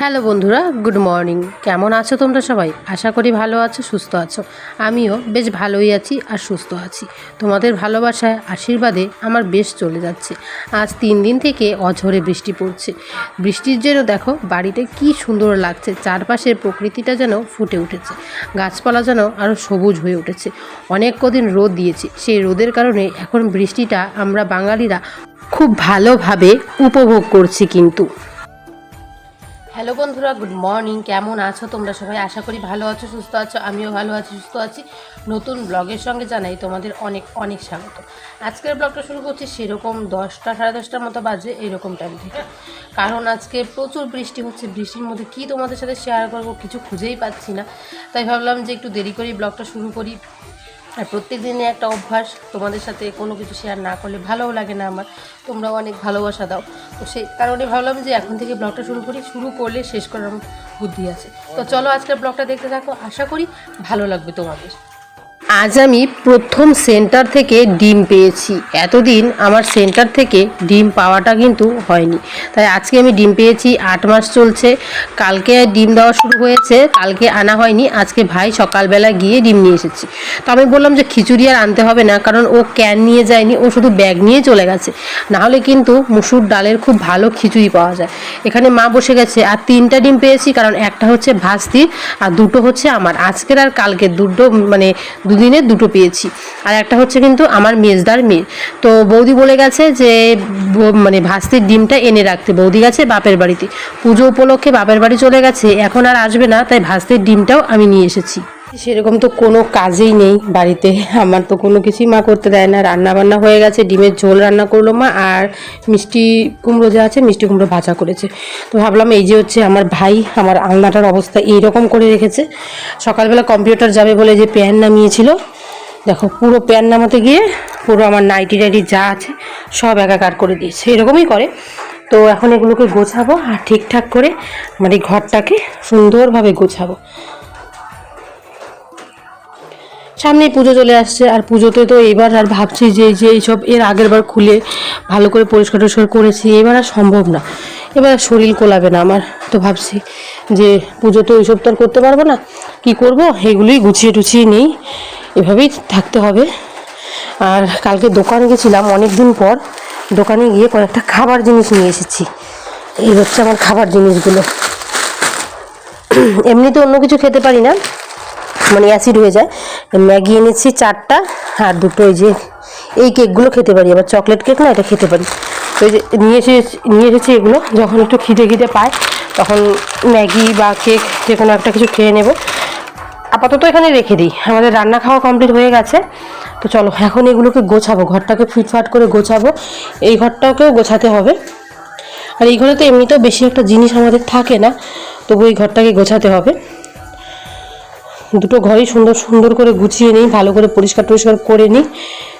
Hello বন্ধুরা, good morning. কেমন আছো তোমরা সবাই? আশা করি ভালো আছো, সুস্থ আছো। আমিও বেশ ভালোই আছি আর সুস্থ আছি। তোমাদের ভালোবাসায়, আশীর্বাদে আমার বেশ চলে যাচ্ছে। আজ তিন দিন থেকে অঝরে বৃষ্টি পড়ছে। বৃষ্টির জন্য দেখো, বাড়িতে কি সুন্দর লাগছে। চারপাশের প্রকৃতিটা যেন ফুটে উঠেছে। গাছপালা যেন আরও সবুজ হয়ে উঠেছে। অনেক কদিন রোদ দিয়েছে। সেই রোদের কারণে এখন বৃষ্টিটা আমরা বাঙালিরা খুব ভালোভাবে উপভোগ করছি কিন্তু। হ্যালো বন্ধুরা, গুড মর্নিং। কেমন আছো তোমরা সবাই? আশা করি ভালো আছো, সুস্থ আছো, আমিও ভালো আছি, সুস্থ আছি। নতুন ব্লগের সঙ্গে জানাই তোমাদের অনেক অনেক স্বাগত। আজকের ব্লগটা শুরু করছি সেরকম দশটা, সাড়ে দশটার মতো বাজে এরকম টাইম থেকে। কারণ আজকে প্রচুর বৃষ্টি হচ্ছে, বৃষ্টির মধ্যে কি তোমাদের সাথে শেয়ার করব কিছু খুঁজেই পাচ্ছি না। তাই ভাবলাম যে একটু দেরি করেই ব্লগটা শুরু করি। আর প্রত্যেক দিনে একটা অভ্যাস, তোমাদের সাথে কোনো কিছু শেয়ার না করলে ভালোও লাগে না আমার। তোমরাও অনেক ভালোবাসা দাও। তো সেই কারণে ভাবলাম যে এখন থেকে ব্লগটা শুরু করি, শুরু করলে শেষ করার বুদ্ধি আছে। তো চলো আজকের ব্লগটা দেখতে থাকো। আশা করি ভালো লাগবে তোমাদের। আজ আমি প্রথম সেন্টার থেকে ডিম পেয়েছি। এতদিন আমার সেন্টার থেকে ডিম পাওয়াটা কিন্তু হয়নি। তাই আজকে আমি ডিম পেয়েছি, আট মাস চলছে। কালকে ডিম দেওয়া শুরু হয়েছে, কালকে আনা হয়নি। আজকে ভাই সকালবেলা গিয়ে ডিম নিয়ে এসেছি। তো আমি বললাম যে খিচুড়ি আর আনতে হবে না, কারণ ও ক্যান নিয়ে যায়নি, ও শুধু ব্যাগ নিয়ে চলে গেছে। নাহলে কিন্তু মুসুর ডালের খুব ভালো খিচুড়ি পাওয়া যায়। এখানে মা বসে গেছে, আর তিনটা ডিম পেয়েছি, কারণ একটা হচ্ছে ভাস্তির আর দুটো হচ্ছে আমার। আজকের আর কালকে দুটো মানে দুদিনে দুটো পেয়েছি। আর একটা হচ্ছে কিন্তু আমার মেজদার মেয়ে। তো বৌদি বলে গেছে যে মানে ভাস্তির ডিমটা এনে রাখতে। বৌদি গেছে বাপের বাড়িতে। পুজো উপলক্ষে বাপের বাড়ি চলে গেছে, এখন আর আসবে না, তাই ভাস্তির ডিমটাও আমি নিয়ে এসেছি। সেরকম তো কোনো কাজেই নেই বাড়িতে। আমার তো কোনো কিছুই মা করতে দেয় না। রান্না বান্না হয়ে গেছে, ডিমের ঝোল রান্না করল মা আর মিষ্টি কুমড়ো যা আছে, মিষ্টি কুমড়ো ভাজা করেছে। তো ভাবলাম এই যে হচ্ছে আমার ভাই, আমার আলনাটার অবস্থা এইরকম করে রেখেছে। সকালবেলা কম্পিউটার যাবে বলে যে প্যান নামিয়েছিল, দেখো পুরো প্যান নামাতে গিয়ে পুরো আমার নাইটি টাইটি যা আছে সব একাকার করে দিয়েছে। এরকমই করে। তো এখন এগুলোকে গোছাবো আর ঠিকঠাক করে আমার এই ঘরটাকে সুন্দরভাবে গোছাবো। সামনেই পুজো চলে আসছে, আর পুজোতে তো এবার আর ভাবছি যে যে এইসব এর আগের বার খুলে ভালো করে পরিষ্কার টরিষ্কার করেছি, এবার আর সম্ভব না। এবার শরীর কোলাবে না আমার, তো ভাবছি যে পুজোতে ওইসব তো আর করতে পারব না, কি করব? এগুলোই গুছিয়ে টুছিয়ে নেই, এভাবেই থাকতে হবে। আর কালকে দোকান গেছিলাম অনেক দিন পর দোকানে গিয়ে কয়েকটা খাবার জিনিস নিয়ে এসেছি। এই হচ্ছে আমার খাবার জিনিসগুলো। এমনিতে অন্য কিছু খেতে পারি না মানে অ্যাসিড হয়ে যায়। ম্যাগি এনেছি চারটা আর দুটো ওই যে, এই কেকগুলো খেতে পারি। আবার চকলেট কেক না, এটা খেতে পারি। ওই যে নিয়ে এসেছি নিয়ে এসেছি এগুলো। যখন একটু খিদে খিদে পায়, তখন ম্যাগি বা কেক যে কোনো একটা কিছু খেয়ে নেব। আপাতত এখানে রেখে দিই। আমাদের রান্না খাওয়া কমপ্লিট হয়ে গেছে। তো চলো, এখন এগুলোকে গোছাবো। ঘরটাকে ফিটফাট করে গোছাবো। এই ঘরটাকেও গোছাতে হবে। আর এই ঘরে তো এমনিতেও বেশি একটা জিনিস আমাদের থাকে না। তবু এই ঘরটাকে গোছাতে হবে। দুটো ঘরই সুন্দর সুন্দর করে গুছিয়ে নিই, ভালো করে পরিষ্কার টরিষ্কার করে নিই।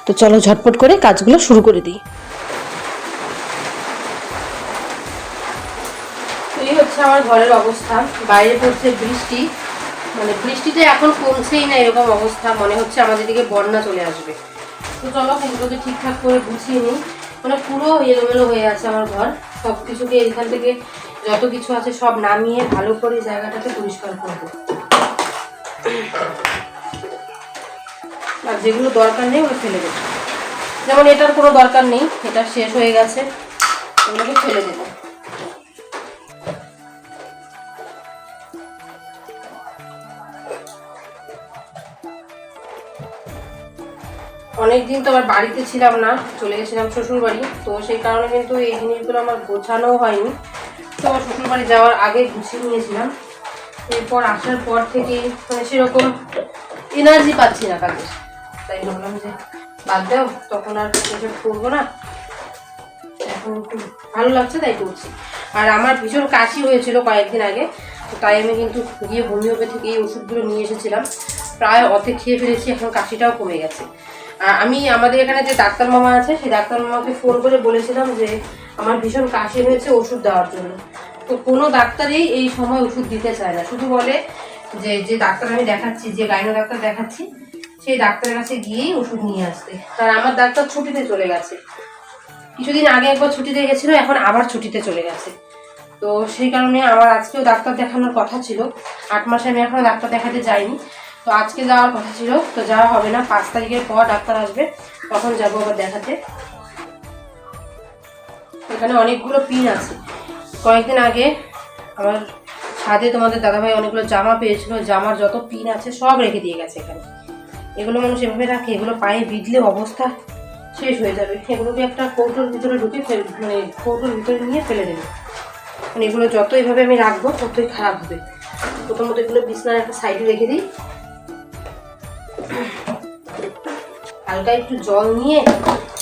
তো চলো ঝটপট করে কাজগুলো শুরু করে দিই। এই হচ্ছে আমার ঘরের অবস্থা। বাইরে পড়ছে বৃষ্টি। মানে বৃষ্টিতে এখন কমছেই না এরকম অবস্থা। মনে হচ্ছে আমাদের দিকে বন্যা চলে আসবে। তো চলো এগুলোকে ঠিকঠাক করে গুছিয়ে নিই। মানে পুরো এলোমেলো হয়ে আছে আমার ঘর। সব কিছুকে এখান থেকে যত কিছু আছে সব নামিয়ে ভালো করে জায়গাটাকে পরিষ্কার করব। আর যেগুলো দরকার নেই ওগুলো ফেলে দেবো। যেমন এটার কোনো দরকার নেই, এটা শেষ হয়ে গেছে, ওগুলোকে ফেলে দেবো। অনেকদিন তো আমার বাড়িতে ছিলাম না, চলে গেছিলাম শ্বশুর বাড়ি তো সেই কারণে কিন্তু এই জিনিসগুলো আমার গোছানো হয়নি। তো আমার শ্বশুর বাড়ি যাওয়ার আগে গুছিয়ে নিয়েছিলাম। এরপর আসার পর থেকে মানে সেরকম এনার্জি পাচ্ছি না কাজের। তাই ভাবলাম যে বাদ দাও, তখন আর এসব করব না। এখন একটু ভালো লাগছে তাই করছি। আর আমার ভীষণ কাশি হয়েছিল কয়েকদিন আগে তাই আমি কিন্তু গিয়ে হোমিওপ্যাথিক এই ওষুধগুলো নিয়ে এসেছিলাম। প্রায় অর্ধেক খেয়ে ফেলেছি, এখন কাশিটাও কমে গেছে। আমি, আমাদের এখানে যে ডাক্তার মামা আছে, সেই ডাক্তার মামাকে ফোন করে বলেছিলাম যে আমার ভীষণ কাশি হয়েছে ওষুধ দেওয়ার জন্য। তো কোনো ডাক্তারই এই সময় ওষুধ দিতে চায় না। শুধু বলে যে যে ডাক্তার আমি দেখাচ্ছি, যে গাইনো ডাক্তার দেখাচ্ছি, সেই ডাক্তারের কাছে গিয়েই ওষুধ নিয়ে আসতে। তার আমার ডাক্তার ছুটিতে চলে গেছে। কিছুদিন আগে একবার ছুটিতে গেছিল, এখন আবার ছুটিতে চলে গেছে। তো সেই কারণে আমার আজকেও ডাক্তার দেখানোর কথা ছিল। আট মাসে আমি এখনও ডাক্তার দেখাতে যাইনি। তো আজকে যাওয়ার কথা ছিল, তো যাওয়া হবে না। পাঁচ তারিখের পর ডাক্তার আসবে, তখন যাব আবার দেখাতে। এখানে অনেকগুলো পিন আছে। কয়েকদিন আগে আমার ছাদে তোমাদের দাদাভাই অনেকগুলো জামা পেয়েছিল, জামার যত পিন আছে সব রেখে দিয়ে গেছে এখানে। এগুলো মানুষ এভাবে রাখে, এগুলো পায়ে বিঁধলে অবস্থা শেষ হয়ে যাবে। এগুলোকে একটা কৌটোর ভিতরে ঢুকে ফেল মানে কৌটোর ভিতরে নিয়ে ফেলে দেবে। মানে এগুলো যত এইভাবে আমি রাখব, ততই খারাপ হবে। প্রথমত এগুলো বিছনার একটা সাইডে রেখে দিই। হালকা একটু জল নিয়ে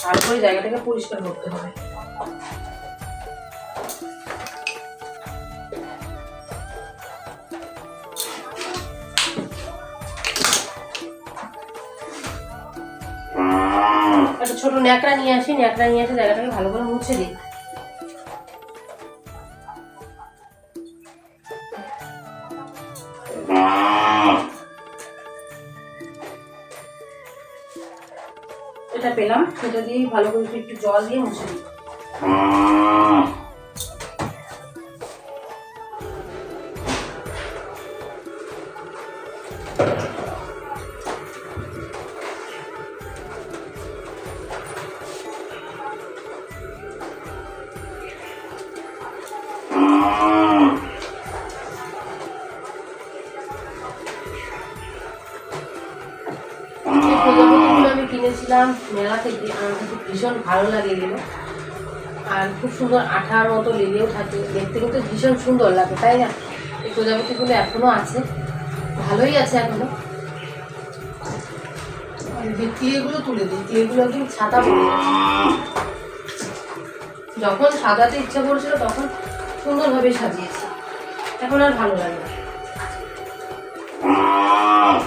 তারপরে জায়গাটাকে পরিষ্কার করতে হবে। একটা ছোট ন্যাকড়া নিয়ে আসি, ন্যাকড়া নিয়ে এসে জায়গাটাকে ভালো করে মুছে দিই। এটা পেলাম, সেটা দিয়ে ভালো করে একটু জল দিয়ে মুছে দিই। প্রজাপতিগুলো আমি কিনেছিলাম মেলা থেকে, আমার কিন্তু ভীষণ ভালো লাগে এগুলো। আর খুব সুন্দর আঠার মতো লেগেও থাকে, দেখতে কিন্তু ভীষণ সুন্দর লাগে, তাই না? এই প্রজাপতিগুলো এখনও আছে, ভালোই আছে এখনও। আর তুলে দিই টিয়েগুলো একদম ছাতা পড়ে যখন সাজাতে ইচ্ছা করছিল তখন সুন্দরভাবে সাজিয়েছি, এখন আর ভালো লাগে না।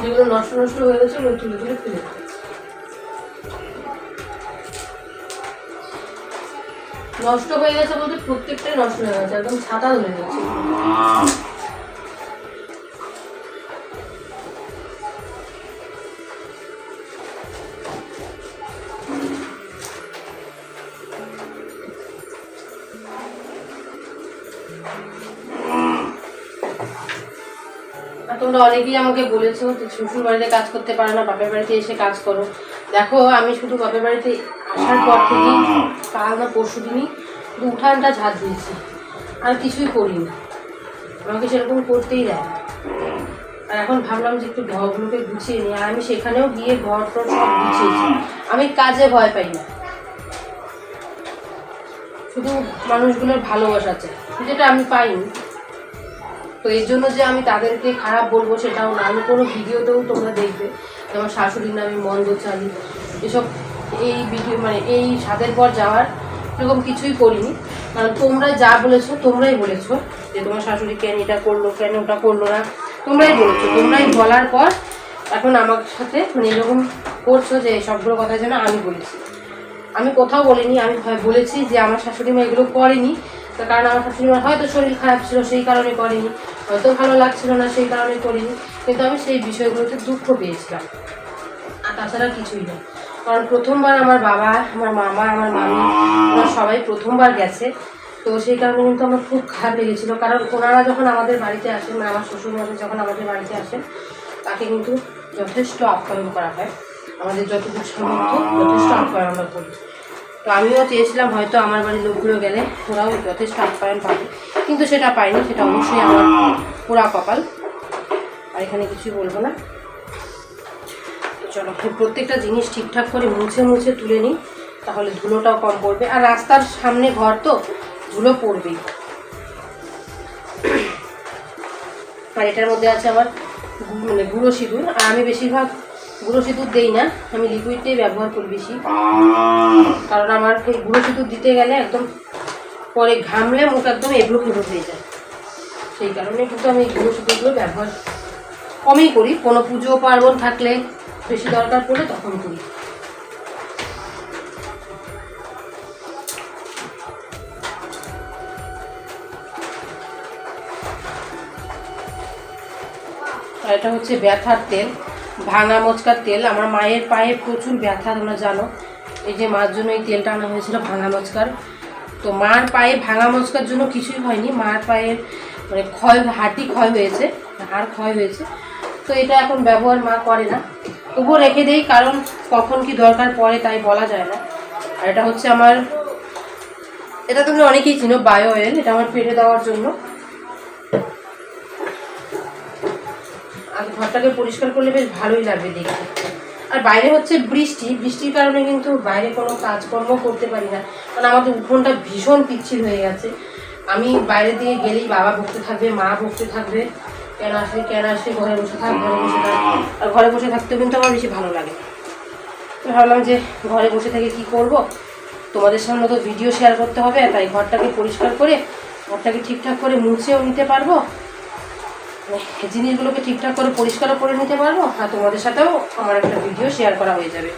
যেগুলো নষ্ট নষ্ট হয়ে গেছে তুলে তুলে ফেলে নষ্ট হয়ে গেছে বলতে প্রত্যেকটাই নষ্ট হয়ে গেছে, একদম ছাতা ধরে গেছে। তোমরা অনেকেই আমাকে বলেছ যে শ্বশুর বাড়িতে কাজ করতে পারো না, বাপের বাড়িতে এসে কাজ করো। দেখো, আমি শুধু বাপের বাড়িতে আসার পর থেকেই কাল না পরশু দিনই উঠানটা ঝাঁট দিয়েছি। আর কিছুই করিনি। আমাকে সেরকম করতেই দেয় আর এখন ভাবলাম যে একটু ঘরগুলোকে গুছিয়ে নিই। আর আমি সেখানেও গিয়ে ঘর টর সব গুছিয়েছি। আমি কাজে ভয় পাই না। শুধু মানুষগুলোর ভালোবাসা চাই। যেটা আমি পাইনি। তো এর জন্য যে আমি তাদেরকে খারাপ বলব সেটাও না। আমি কোনো ভিডিওতেও তোমরা দেখবে যে আমার শাশুড়ির নামে মন্দ চালি, এসব এই ভিডিও মানে এই স্বাদের পর যাওয়ার এরকম কিছুই করিনি। কারণ তোমরা যা বলেছ, তোমরাই বলেছ যে তোমার শাশুড়ি কেন এটা করল, কেন ওটা করল না। তোমরাই বলেছ, তোমরাই বলার পর এখন আমার সাথে মানে এরকম করছ যে সবগুলো কথা যেন আমি বলেছি। আমি কোথাও বলিনি, আমি বলেছি যে আমার শাশুড়ি মা এগুলো করেনি। তার কারণ আমার শাশুড়ি মার হয়তো শরীর খারাপ ছিল, সেই কারণে করেনি। হয়তো ভালো লাগছিল না, সেই কারণে করিনি। কিন্তু আমি সেই বিষয়গুলোতে দুঃখ পেয়েছিলাম। আর তাছাড়া কিছুই না কারণ প্রথমবার আমার বাবা, আমার মামা, আমার মামি, ওরা সবাই প্রথমবার গেছে। তো সেই কারণে কিন্তু আমার খুব খারাপ লেগেছিল। কারণ ওনারা যখন আমাদের বাড়িতে আসেন মানে আমার শ্বশুরমশাই যখন আমাদের বাড়িতে আসেন তাকে কিন্তু যথেষ্ট আপ্যায়ন করা হয়। আমাদের যতটুকু সামর্থ্য যথেষ্ট আপ্যায়ন আমরা করি। তো আমিও চেয়েছিলাম হয়তো আমার বাড়ির লোকগুলো গেলে ওরাও যথেষ্ট আপ্যায়ন পাবে। কিন্তু সেটা পাইনি, সেটা অবশ্যই আমার পোড়া কপাল। আর এখানে কিছুই বলব না। চলো প্রত্যেকটা জিনিস ঠিকঠাক করে মুছে মুছে তুলে নিই, তাহলে ধুলোটাও কম পড়বে। আর রাস্তার সামনে ঘর তো, ধুলো পড়বেই। আর এটার মধ্যে আছে আমার মানে গুঁড়ো সিঁদুর। আর আমি বেশিরভাগ গুঁড়ো সিঁদুর দেই না, আমি লিকুইডটাই ব্যবহার করি বেশি। কারণ আমার গুঁড়ো সিঁদুর দিতে গেলে একদম পরে ঘামলে মুখ একদম এবড়ো খেবড়ো হয়ে যায়। সেই কারণে কিন্তু আমি গুঁড়ো সিঁদুরগুলো ব্যবহার কমই করি। কোনো পুজো, পার্বণ থাকলে বেশি দরকার পড়লে তখন করি। আর এটা হচ্ছে ব্যথার তেল। ভাঙা মোচকার তেল, আমার মায়ের পায়ে প্রচুর ব্যথা, তোমরা জানো। এই যে মার জন্য এই তেলটা আনা হয়েছিল ভাঙা মোচকার। তো মার পায়ে ভাঙা মচকার জন্য কিছুই হয়নি, মার পায়ের মানে ক্ষয় হাড্ডি ক্ষয় হয়েছে, হাড় ক্ষয় হয়েছে। তো এটা এখন ব্যবহার মা করে না। তবুও রেখে দেই, কারণ কখন কি দরকার পড়ে তাই বলা যায় না। আর এটা হচ্ছে আমার, এটা তুমি অনেকেই চিনো বায়ো অয়েল, এটা আমার পেটে দেওয়ার জন্য। আর ঘরটাকে পরিষ্কার করলে বেশ ভালোই লাগবে দেখতে। আর বাইরে হচ্ছে বৃষ্টি, বৃষ্টির কারণে কিন্তু বাইরে কোনো কাজকর্ম করতে পারি না, কারণ আমাদের উঠোনটা ভীষণ পিচ্ছিল হয়ে গেছে। আমি বাইরে দিয়ে গেলেই বাবা ভুগতে থাকবে, মা ভুগতে থাকবে, কেন আসলে কেন আসলে ঘরে বসে থাক, ঘরে বসে থাক। আর ঘরে বসে থাকতেও কিন্তু আমার বেশি ভালো লাগে। ভাবলাম যে ঘরে বসে থেকে কি করব? তোমাদের সামনে তো ভিডিও শেয়ার করতে হবে, তাই ঘরটাকে পরিষ্কার করে, ঘরটাকে ঠিকঠাক করে মুছেও নিতে পারব। জিনিসগুলোকে ঠিকঠাক করে পরিষ্কারও করে নিতে পারব আর তোমাদের সাথেও আমার একটা ভিডিও শেয়ার করা হয়ে যাবে।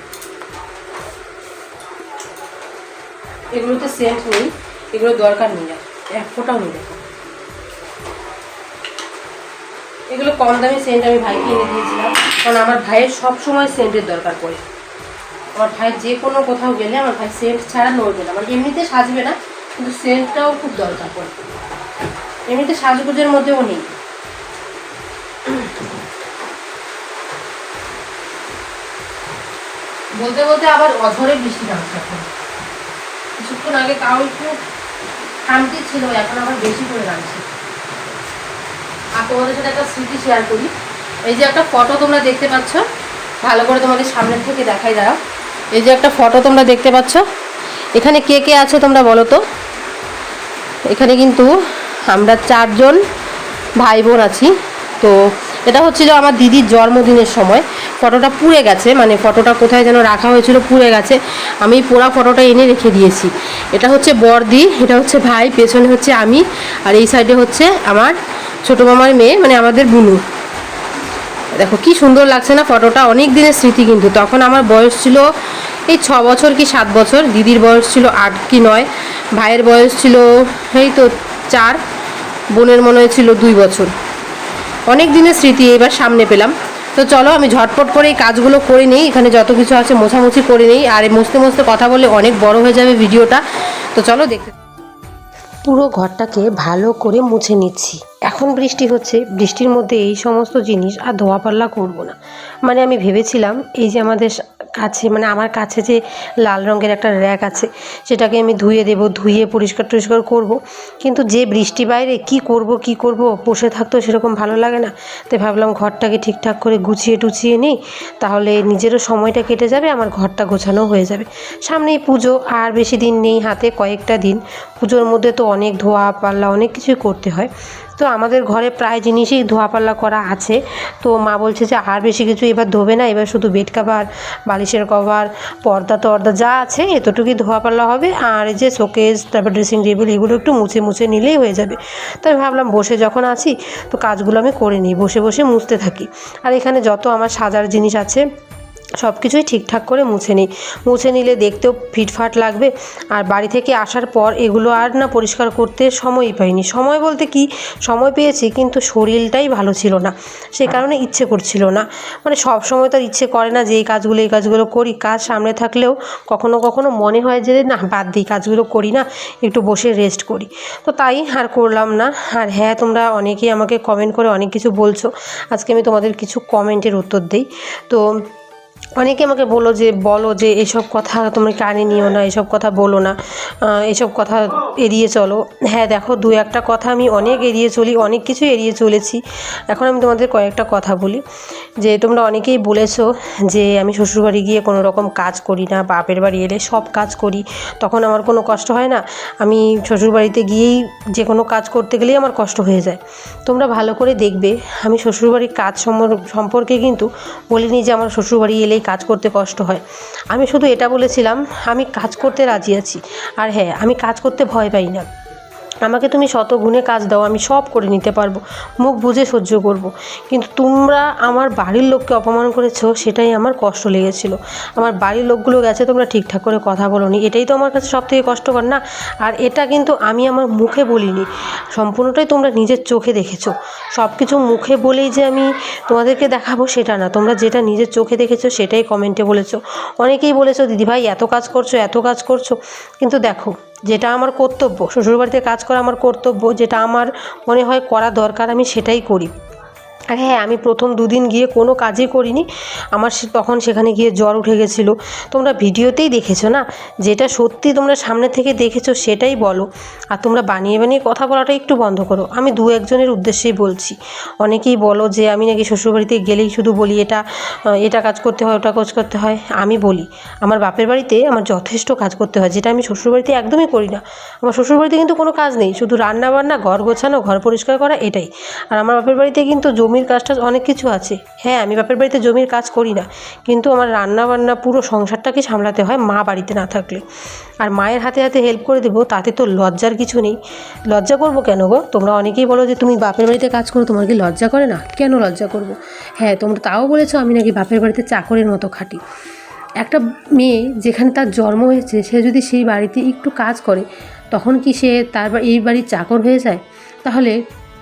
এগুলোতে সেন্ট নেই, এগুলো দরকার নেই, এক ফোটাও নেই এগুলো কম দামি সেন্ট আমি ভাইকে এনে দিয়েছিলাম, কারণ আমার ভাইয়ের সব সময় সেন্টের দরকার পড়ে। আমার ভাই যে কোনো কোথাও গেলে আমার ভাই সেন্ট ছাড়া নড়বে না মানে এমনিতে সাজবে না, কিন্তু সেন্টটাও খুব দরকার পড়ে। এমনিতে সাজগোজের মধ্যেও নেই। বলতে বলতে আবার অঝরে বৃষ্টি নামছে এখন। কিছুক্ষণ আগে তাও একটু শান্তি ছিল, এখন আবার বেশি করে নামছে। আর তোমাদের সাথে একটা স্মৃতি শেয়ার করি। এই যে একটা ফটো তোমরা দেখতে পাচ্ছ, ভালো করে তোমাদের সামনের থেকে দেখাই, দাঁড়াও। এই যে একটা ফটো তোমরা দেখতে পাচ্ছ, এখানে কে কে আছে তোমরা বলো তো? এখানে কিন্তু আমরা চারজন ভাই বোন আছি। তো এটা হচ্ছিল আমার দিদির জন্মদিনের সময়। ফটোটা পুড়ে গেছে মানে ফটোটা কোথায় যেন রাখা হয়েছিল পুড়ে গেছে। আমি পোড়া ফটোটা এনে রেখে দিয়েছি। এটা হচ্ছে বর্দি, এটা হচ্ছে ভাই, পেছনে হচ্ছে আমি, আর এই সাইডে হচ্ছে আমার ছোটো মামার মেয়ে মানে আমাদের বুনু। দেখো কি সুন্দর লাগছে না ফটোটা, অনেক দিনের স্মৃতি কিন্তু। তখন আমার বয়স ছিল, এই ছ বছর কি সাত বছর, দিদির বয়স ছিল আট কি নয়, ভাইয়ের বয়স ছিল, এই তো চার, বোনের মনে হয় ছিল দুই বছর। অনেক দিনের স্মৃতি এবার সামনে পেলাম। তো চলো আমি ঝটপট করে এই কাজগুলো করে নিই, এখানে যত কিছু আছে মোছামুছি করে নিই, আর এই মুছতে মুছতে কথা বলে অনেক বড় হয়ে যাবে ভিডিওটা। তো চলো দেখতে পুরো ঘরটাকে ভালো করে মুছে নিচ্ছি। এখন বৃষ্টি হচ্ছে, বৃষ্টির মধ্যে এই সমস্ত জিনিস আর ধোয়া পাল্লা করব না। মানে আমি ভেবেছিলাম, এই যে আমাদের কাছে মানে আমার কাছে যে লাল রঙের একটা র্যাক আছে, সেটাকে আমি ধুয়ে দেবো, ধুয়ে পরিষ্কার টরিষ্কার করব। কিন্তু যে বৃষ্টি বাইরে, কি করব কি করব, বসে থাকতেও সেরকম ভালো লাগে না। তাই ভাবলাম ঘরটাকে ঠিকঠাক করে গুছিয়ে টুছিয়ে নিই, তাহলে নিজেরও সময়টা কেটে যাবে, আমার ঘরটা গোছানো হয়ে যাবে। সামনেই পুজো, আর বেশি দিন নেই হাতে, কয়েকটা দিন। পুজোর মধ্যে তো অনেক ধোয়া পাল্লা অনেক কিছুই করতে হয়। তো আমাদের ঘরে প্রায় জিনিসই ধোয়াপাল্লা করা আছে। তো মা বলছে যে আর বেশি কিছু এবার ধোবে না, এবার শুধু বেড কাভার বালিশের কভার পর্দা টর্দা যা আছে এতটুকুই ধোয়াপাল্লা হবে। আর এই যে শোকেস তারপর ড্রেসিং টেবিল এগুলো একটু মুছে মুছে নিলেই হয়ে যাবে। তাই ভাবলাম বসে যখন আছি, তো কাজগুলো আমি করে নিই, বসে বসে মুছতে থাকি। আর এখানে যত আমার সাজার জিনিস আছে সব কিছুই ঠিকঠাক করে মুছে নিই। মুছে নিলে দেখতেও ফিটফাট লাগবে। আর বাড়ি থেকে আসার পর এগুলো আর না পরিষ্কার করতে সময়ই পাইনি। সময় বলতে কি? সময় পেয়েছি, কিন্তু শরীরটাই ভালো ছিল না। সে কারণে ইচ্ছে করছিল না। মানে সব সময় তো আর ইচ্ছে করে না যে এই কাজগুলো এই কাজগুলো করি। কাজ সামনে থাকলেও কখনো কখনো মনে হয় যে না, বাদ দিই, কাজগুলো করি না, একটু বসে রেস্ট করি। তো তাই আর করলাম না। আর হ্যাঁ তোমরা অনেকেই আমাকে কমেন্ট করে অনেক কিছু বলছো। আজকে আমি তোমাদের কিছু কমেন্টের উত্তর দিই। তো অনেকে আমাকে বলো যে বলো যে, এসব কথা তোমরা কানে নিও না, এসব কথা বলো না এসব কথা এড়িয়ে চলো। হ্যাঁ দেখো, দু একটা কথা আমি অনেক এড়িয়ে চলি, অনেক কিছু এড়িয়ে চলেছি। এখন আমি তোমাদের কয়েকটা কথা বলি। যে, তোমরা অনেকেই বলেছ যে, আমি শ্বশুরবাড়ি গিয়ে কোনো রকম কাজ করি না, বাপের বাড়ি এলে সব কাজ করি। তখন আমার কোনো কষ্ট হয় না। আমি শ্বশুরবাড়িতে গিয়েই যে কোনো কাজ করতে গেলেই আমার কষ্ট হয়ে যায়। তোমরা ভালো করে দেখবে। আমি শ্বশুরবাড়ির কাজ সম্পর্কে কিন্তু বলিনি যে, আমার শ্বশুরবাড়ি এলেই কাজ করতে কষ্ট হয়। আমি শুধু এটা বলেছিলাম, আমি কাজ করতে রাজি আছি। আর হ্যাঁ আমি কাজ করতে ভয় পাই না। আমাকে তুমি শত গুণে কাজ দাও, আমি সব করে নিতে পারব, মুখ বুঝে সহ্য করব। কিন্তু তোমরা আমার বাড়ির লোককে অপমান করেছ, সেটাই আমার কষ্ট লেগেছিল। আমার বাড়ির লোকগুলো গেছে, তোমরা ঠিকঠাক করে কথা বলোনি। এটাই তো আমার কাছে সবথেকে কষ্টকর না? আর এটা কিন্তু আমি আমার মুখে বলিনি। সম্পূর্ণটাই তোমরা নিজের চোখে দেখেছ। সব কিছু মুখে বলেই যে আমি তোমাদেরকে দেখাবো, সেটা না। তোমরা যেটা নিজের চোখে দেখেছ, সেটাই কমেন্টে বলেছ। অনেকেই বলেছ, দিদিভাই, এত কাজ করছ, এত কাজ করছ। কিন্তু দেখো যেটা আমার কর্তব্য, শ্বশুরবাড়িতে কাজ করা আমার কর্তব্য, যেটা আমার মনে হয় করা দরকার, আমি সেটাই করি। আর হ্যাঁ আমি প্রথম দুদিন গিয়ে কোনো কাজই করিনি। আমার তখন সেখানে গিয়ে জ্বর উঠে গেছিল। তোমরা ভিডিওতেই দেখেছ না? যেটা সত্যি তোমরা সামনে থেকে দেখেছ সেটাই বলো। আর তোমরা বানিয়ে বানিয়ে কথা বলাটা একটু বন্ধ করো। আমি দু একজনের উদ্দেশ্যেই বলছি। অনেকেই বলো যে, আমি নাকি শ্বশুরবাড়িতে গেলেই শুধু বলি এটা এটা কাজ করতে হয়, ওটা কাজ করতে হয়। আমি বলি, আমার বাপের বাড়িতে আমার যথেষ্ট কাজ করতে হয়, যেটা আমি শ্বশুরবাড়িতে একদমই করি না। আমার শ্বশুরবাড়িতে কিন্তু কোনো কাজ নেই। শুধু রান্না বান্না ঘর গোছানো, ঘর পরিষ্কার করা, এটাই। আর আমার বাপের বাড়িতে কিন্তু জমির কাজটা অনেক কিছু আছে। হ্যাঁ আমি বাপের বাড়িতে জমির কাজ করি না। কিন্তু আমার রান্না বান্না পুরো সংসারটাকে সামলাতে হয় মা বাড়িতে না থাকলে। আর মায়ের হাতে হাতে হেল্প করে দেবো, তাতে তো লজ্জার কিছু নেই। লজ্জা করব কেন গো? তোমরা অনেকেই বলো যে, তুমি বাপের বাড়িতে কাজ করো, তোমার কি লজ্জা করে না? কেন লজ্জা করব? হ্যাঁ তোমরা তাও বলেছ, আমি নাকি বাপের বাড়িতে চাকরের মতো খাটি। একটা মেয়ে যেখানে তার জন্ম হয়েছে, সে যদি সেই বাড়িতে একটু কাজ করে, তখন কি সে তার এই বাড়ির চাকর হয়ে যায়? তাহলে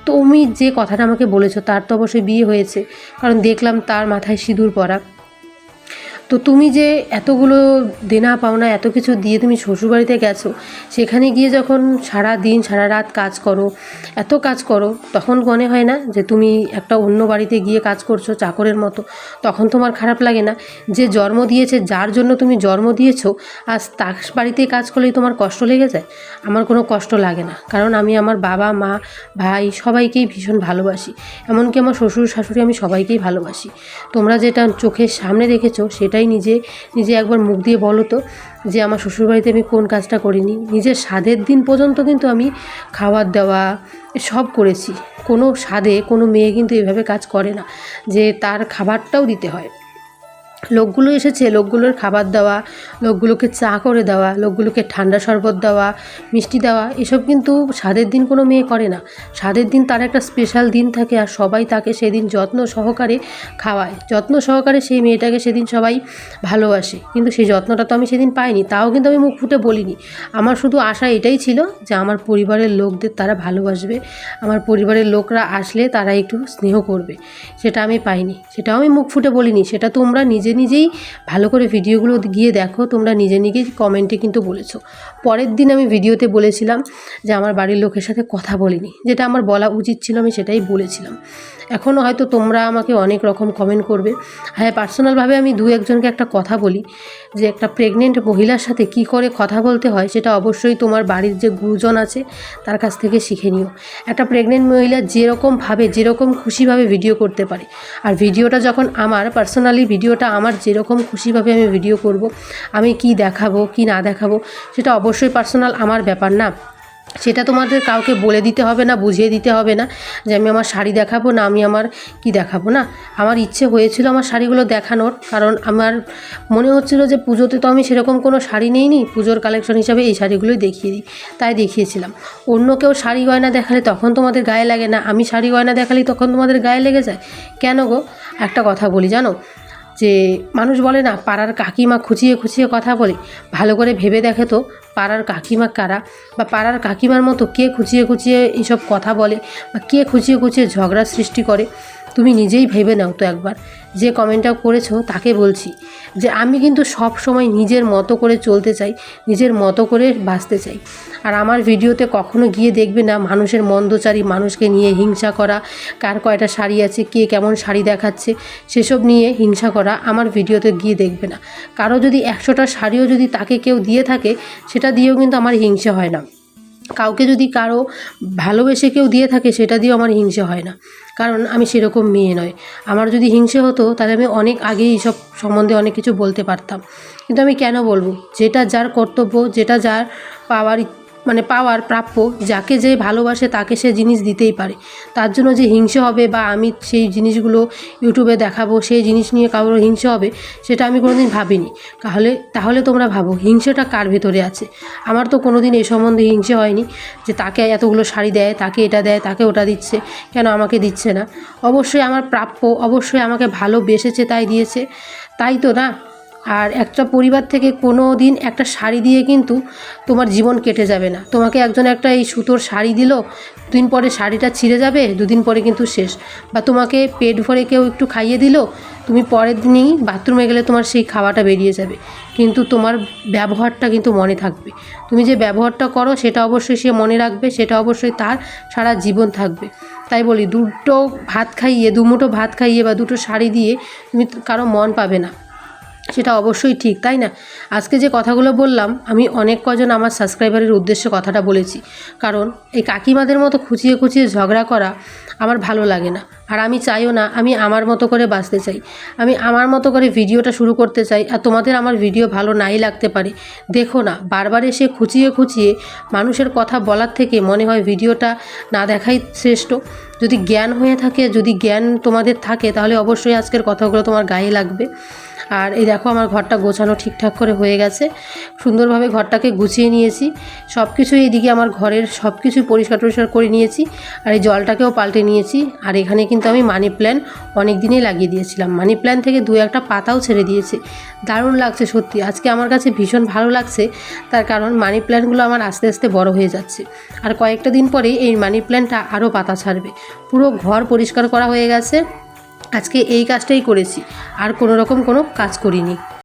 তুমি যে কথাটা আমাকে বলেছ, তার তো অবশ্যই বিয়ে হয়েছে। কারণ দেখলাম তার মাথায় সিঁদুর পরা। তো তুমি যে এতগুলো দেনা পাওনা, এত কিছু দিয়ে তুমি শ্বশুরবাড়িতে গেছো, সেখানে গিয়ে যখন সারা দিন, সারা রাত কাজ করো, এত কাজ করো, তখন মনে হয় না যে তুমি একটা অন্য বাড়িতে গিয়ে কাজ করছ চাকরের মতো? তখন তোমার খারাপ লাগে না? যে জন্ম দিয়েছে, যার জন্য তুমি জন্ম দিয়েছ, আজ তার বাড়িতে কাজ করলেই তোমার কষ্ট লেগে যায়? আমার কোনো কষ্ট লাগে না। কারণ আমি আমার বাবা, মা, ভাই সবাইকেই ভীষণ ভালোবাসি। এমনকি আমার শ্বশুর শাশুড়ি আমি সবাইকেই ভালোবাসি। তোমরা যেটা চোখের সামনে দেখেছ সেটাই নিজে নিজে একবার মুখ দিয়ে বলো তো যে আমার শ্বশুরবাড়িতে আমি কোন কাজটা করিনি। নিজের স্বাদের দিন পর্যন্ত কিন্তু আমি খাবার দেওয়া সব করেছি। কোনো স্বাদে কোনো মেয়ে কিন্তু এভাবে কাজ করে না যে তার খাবারটাও দিতে হয়। লোকগুলো এসেছে, লোকগুলোর খাবার দেওয়া, লোকগুলোকে চা করে দেওয়া, লোকগুলোকে ঠান্ডা শরবত দেওয়া, মিষ্টি দেওয়া, এসব কিন্তু স্বাদের দিন কোনো মেয়ে করে না। স্বাদের দিন তার একটা স্পেশাল দিন থাকে আর সবাই তাকে সেদিন যত্ন সহকারে খাওয়ায়। যত্ন সহকারে সেই মেয়েটাকে সেদিন সবাই ভালোবাসে। কিন্তু সেই যত্নটা তো আমি সেদিন পাইনি, তাও কিন্তু আমি মুখ ফুটে বলিনি। আমার শুধু আশা এটাই ছিল যে আমার পরিবারের লোকদের তারা ভালোবাসবে। আমার পরিবারের লোকরা আসলে তারা একটু স্নেহ করবে। সেটা আমি পাইনি, সেটাও আমি মুখ ফুটে বলিনি। সেটা তোমরা নিজে নিজেই ভালো করে ভিডিওগুলো গিয়ে দেখো, তোমরা নিজে নিজেই কমেন্টে কিন্তু বলেছ। পরের দিন আমি ভিডিওতে বলেছিলাম যে আমার বাড়ির লোকের সাথে কথা বলিনি, যেটা আমার বলা উচিত ছিল, আমি সেটাই বলেছিলাম। এখনও হয়তো তোমরা আমাকে অনেক রকম কমেন্ট করবে। হ্যাঁ পার্সোনালভাবে আমি দু একজনকে একটা কথা বলি, যে একটা প্রেগনেন্ট মহিলার সাথে কি করে কথা বলতে হয়, সেটা অবশ্যই তোমার বাড়ির যে গুরুজন আছে, তার কাছ থেকে শিখে নিও। একটা প্রেগনেন্ট মহিলা যেরকমভাবে যেরকম খুশিভাবে ভিডিও করতে পারে, আর ভিডিওটা যখন আমার পার্সোনালি ভিডিওটা আমার যেরকম খুশিভাবে আমি ভিডিও করব, আমি কি দেখাবো, কি না দেখাবো, সেটা অবশ্যই পার্সোনাল আমার ব্যাপার না। সেটা তোমাদের কাউকে বলে দিতে হবে না, বুঝিয়ে দিতে হবে না যে আমি আমার শাড়ি দেখাবো না, আমি আমার কি দেখাবো না। আমার ইচ্ছে হয়েছিল আমার শাড়িগুলো দেখানোর, কারণ আমার মনে হচ্ছিল যে পুজোতে তো আমি সেরকম কোনো শাড়ি নেইনি, পুজোর কালেকশন হিসাবে এই শাড়িগুলোই দেখিয়ে দিই, তাই দেখিয়েছিলাম। অন্য কেউ শাড়ি গয়না দেখালে তখন তোমাদের গায়ে লাগে না, আমি শাড়ি গয়না দেখালেই তখন তোমাদের গায়ে লেগে যায়? কেন গো? একটা কথা বলি, জানো? যে মানুষ বলে না, পাড়ার কাকিমা খুঁচিয়ে খুঁচিয়ে কথা বলে, ভালো করে ভেবে দেখে তো পাড়ার কাকিমা কারা বা পাড়ার কাকিমার মতো কে খুঁচিয়ে খুঁচিয়ে এইসব কথা বলে বা কে খুঁচিয়ে খুঁচিয়ে ঝগড়া সৃষ্টি করে? তুমি নিজেই ভেবে নাও তো একবার। যে কমেন্টটা করেছ তাকে বলছি যে, আমি কিন্তু সব সময় নিজের মতো করে চলতে চাই, নিজের মতো করে বাঁচতে চাই। আর আমার ভিডিওতে কখনো গিয়ে দেখবে না মানুষের মন্দচারী, মানুষকে নিয়ে হিংসা করা, কার কয়টা শাড়ি আছে, কে কেমন শাড়ি দেখাচ্ছে, সেসব নিয়ে হিংসা করা আমার ভিডিওতে গিয়ে দেখবে না। কারও যদি একশোটা শাড়িও যদি তাকে কেউ দিয়ে থাকে, সেটা দিয়েও কিন্তু আমার হিংসা হয় না। কাউকে যদি কারও ভালোবেসে কেউ দিয়ে থাকে, সেটা দিয়েও আমার হিংসে হয় না। কারণ আমি সেরকম মেয়ে নয় আমার যদি হিংসে হতো, তাহলে আমি অনেক আগেই এইসব সম্বন্ধে অনেক কিছু বলতে পারতাম। কিন্তু আমি কেন বলব? যেটা যার কর্তব্য, যেটা যার পাওয়ার মানে পাওয়ার প্রাপ্য, যাকে যে ভালোবাসে তাকে সে জিনিস দিতেই পারে। তার জন্য যে হিংসে হবে বা আমি সেই জিনিসগুলো ইউটিউবে দেখাবো, সেই জিনিস নিয়ে কারোর হিংসে হবে, সেটা আমি কোনোদিন ভাবিনি। তাহলে তাহলে তোমরা ভাবো, হিংসেটা কার ভেতরে আছে? আমার তো কোনোদিন এই সম্বন্ধে হিংসে হয়নি যে তাকে এতগুলো শাড়ি দেয়, তাকে এটা দেয়, তাকে ওটা দিচ্ছে, কেন আমাকে দিচ্ছে না? অবশ্যই আমার প্রাপ্য, অবশ্যই আমাকে ভালোবেসেছে, তাই দিয়েছে। তাই তো না? আর একটা পরিবার থেকে কোনো দিন একটা শাড়ি দিয়ে কিন্তু তোমার জীবন কেটে যাবে না। তোমাকে একজন একটা এই সুতোর শাড়ি দিল, দুদিন পরে শাড়িটা ছিঁড়ে যাবে, দুদিন পরে কিন্তু শেষ। বা তোমাকে পেট ভরে কেউ একটু খাইয়ে দিল, তুমি পরের দিনই বাথরুমে গেলে তোমার সেই খাওয়াটা বেরিয়ে যাবে। কিন্তু তোমার ব্যবহারটা কিন্তু মনে থাকবে। তুমি যে ব্যবহারটা করো, সেটা অবশ্যই সে মনে রাখবে, সেটা অবশ্যই তার সারা জীবন থাকবে। তাই বলি, দুটো ভাত খাইয়ে, দুমুঠো ভাত খাইয়ে বা দুটো শাড়ি দিয়ে তুমি কারও মন পাবে না। সেটা অবশ্যই ঠিক, তাই না? আজকে যে কথাগুলো বললাম, আমি অনেক কজন আমার সাবস্ক্রাইবারের উদ্দেশ্যে কথাটা বলেছি। কারণ এই কাকিমাদের মতো খুঁচিয়ে খুঁচিয়ে ঝগড়া করা আমার ভালো লাগে না। আর আমি চাইও না আমি আমার মতো করে বাঁচতে চাই। আমি আমার মতো করে ভিডিওটা শুরু করতে চাই আর তোমাদের আমার ভিডিও ভালো নাই লাগতে পারে। দেখো না, বারবার এসে খুঁচিয়ে খুঁচিয়ে মানুষের কথা বলার থেকে মনে হয় ভিডিওটা না দেখাই শ্রেষ্ঠ। যদি জ্ঞান হয়ে থাকে, যদি জ্ঞান তোমাদের থাকে, তাহলে অবশ্যই আজকের কথাগুলো তোমার গায়ে লাগবে। আর এই দেখো আমার ঘরটা গোছানো ঠিকঠাক করে হয়ে গেছে। সুন্দরভাবে ঘরটাকে গুছিয়ে নিয়েছি। সব কিছুই এদিকে আমার ঘরের সব কিছু পরিষ্কার টরিষ্কার করে নিয়েছি আর এই জলটাকেও পাল্টে নিয়েছি। আর এখানে কিন্তু আমি মানি প্ল্যান অনেক দিনই লাগিয়ে দিয়েছিলাম। মানি প্ল্যান থেকে দু একটা পাতাও ছেড়ে দিয়েছে। দারুণ লাগছে সত্যি। আজকে আমার কাছে ভীষণ ভালো লাগছে। তার কারণ মানি প্ল্যান্টগুলো আমার আস্তে আস্তে বড় হয়ে যাচ্ছে। আর কয়েকটা দিন পরেই এই মানি প্ল্যান্টটা আরও পাতা ছাড়বে। পুরো ঘর পরিষ্কার করা হয়ে গেছে। আজকে এই কাজটাই করেছি। আর কোনো রকম কোনো কাজ করিনি।